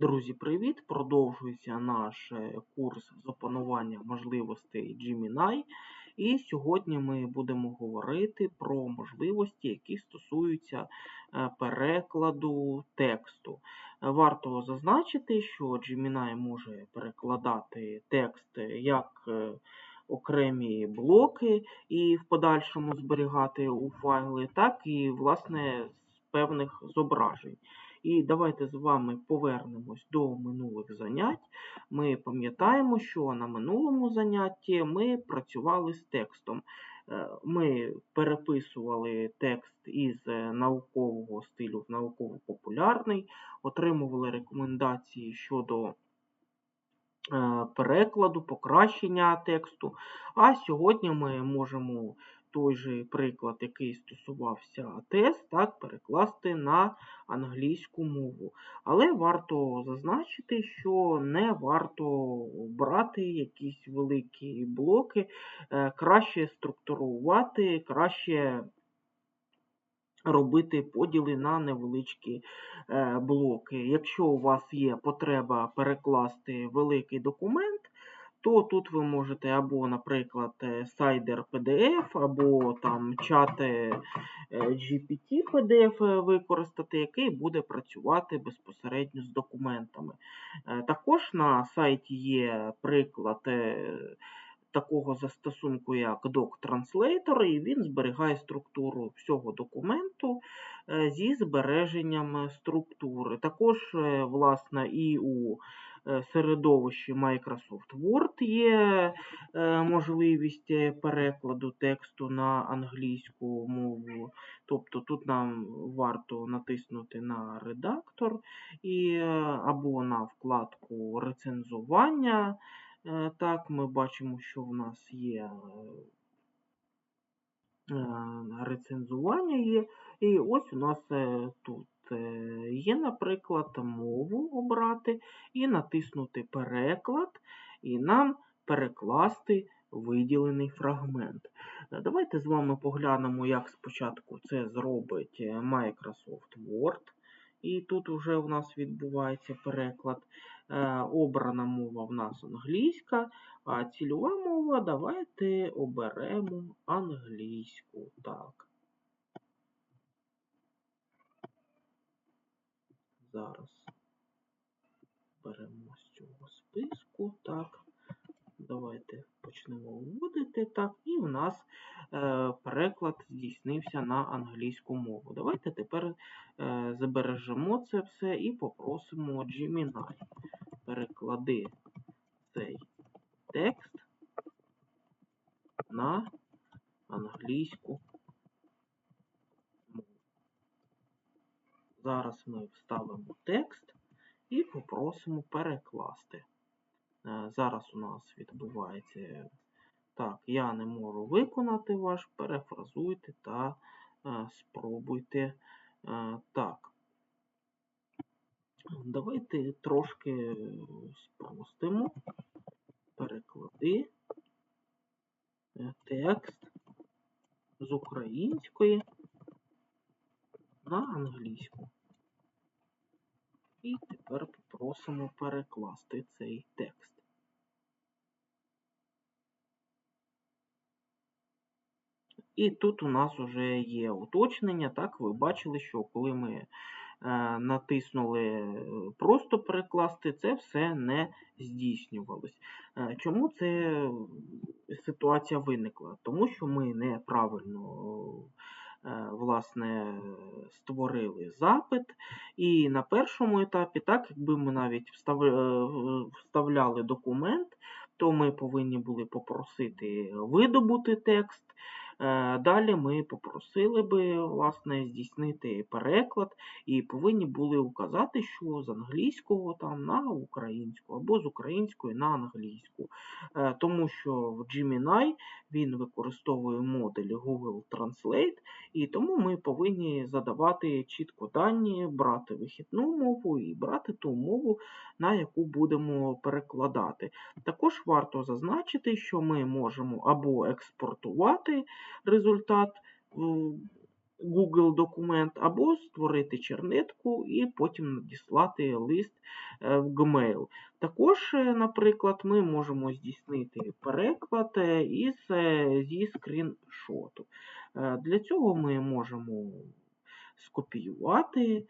Друзі, привіт! Продовжується наш е, курс з опанування можливостей Gemini. І сьогодні ми будемо говорити про можливості, які стосуються е, перекладу тексту. Е, Варто зазначити, що Gemini може перекладати текст як окремі блоки і в подальшому зберігати у файли, так і, власне, з певних зображень. І давайте з вами повернемось до минулих занять. Ми пам'ятаємо, що на минулому занятті ми працювали з текстом. Е, Ми переписували текст із е, наукового стилю в науково-популярний, отримували рекомендації щодо е, перекладу, покращення тексту. А сьогодні ми можемо той же приклад, який стосувався тест, так, перекласти на англійську мову. Але варто зазначити, що не варто брати якісь великі блоки, е, краще структурувати, краще робити поділи на невеличкі е, блоки. Якщо у вас є потреба перекласти великий документ, то тут ви можете або, наприклад, е, сайдер PDF, або там чат GPT PDF використати, який буде працювати безпосередньо з документами. Е, Також на сайті є приклад е, такого застосунку, як Doc Translator, і він зберігає структуру всього документу зі збереженням структури. Також, власне, і у середовищі Microsoft Word є е, можливість е, перекладу тексту на англійську мову. Тобто тут нам варто натиснути на редактор і, е, або на вкладку рецензування. Е, Так, ми бачимо, що в нас є е, е, рецензування є. І ось у нас е, тут е, є, наприклад, мову обрати і натиснути переклад, і нам перекласти виділений фрагмент. Е, Давайте з вами поглянемо, як спочатку це зробить е, Microsoft Word. І тут вже у нас відбувається переклад. Е, Обрана мова в нас англійська, а цільова мова давайте оберемо англійську. Так. Зараз беремо з цього списку. Так. Давайте почнемо вводити. Так, і в нас е, переклад здійснився на англійську мову. Давайте тепер е, забережемо це все і попросимо Gemini. Переклади цей текст на англійську Зараз ми вставимо текст і попросимо перекласти. Е, Зараз у нас відбувається так, я не можу виконати ваш, перефразуйте та е, спробуйте е, так. Давайте трошки спростимо. Переклади текст з української на англійську. І тепер попросимо перекласти цей текст. І тут у нас вже є уточнення. Так, ви бачили, що коли ми е, натиснули е, просто перекласти, це все не здійснювалось. Е, чому це ситуація виникла? Тому що ми неправильно власне, створили запит. І на першому етапі, так, якби ми навіть е, вставляли документ, то ми повинні були попросити видобути текст. Е, Далі ми попросили би власне здійснити переклад і повинні були указати, що з англійського там на українську або з української на англійську. Е, Тому що в Gemini він використовує модуль Google Translate, і тому ми повинні задавати чітко дані, брати вихідну мову і брати ту мову, на яку будемо перекладати. Також варто зазначити, що ми можемо або експортувати результат Google документ, або створити чернетку і потім надіслати лист е, в Gmail. Також, е, наприклад, ми можемо здійснити переклад е, із, зі скріншоту. Для цього ми можемо скопіювати,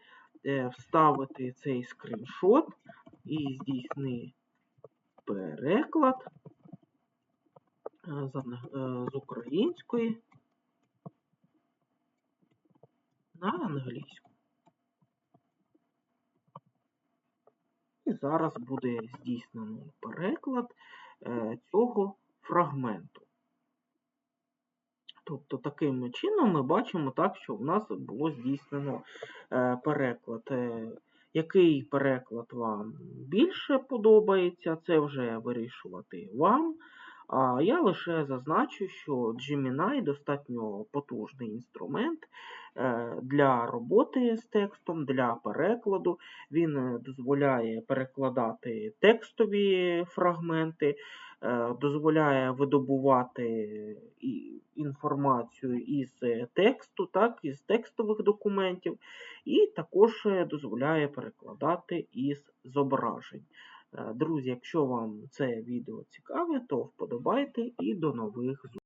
вставити цей скріншот і здійснити переклад е, з української на англійську. І зараз буде здійснено переклад е, цього фрагменту. Тобто таким чином ми бачимо так, що в нас було здійснено е, переклад. Який переклад вам більше подобається, це вже вирішувати вам. А я лише зазначу, що Gemini достатньо потужний інструмент е, для роботи з текстом, для перекладу. Він е, дозволяє перекладати текстові фрагменти, е, дозволяє видобувати інформацію із тексту, так, із текстових документів, і також дозволяє перекладати із зображень. Друзі, якщо вам це відео цікаве, то вподобайте і до нових зустрічей.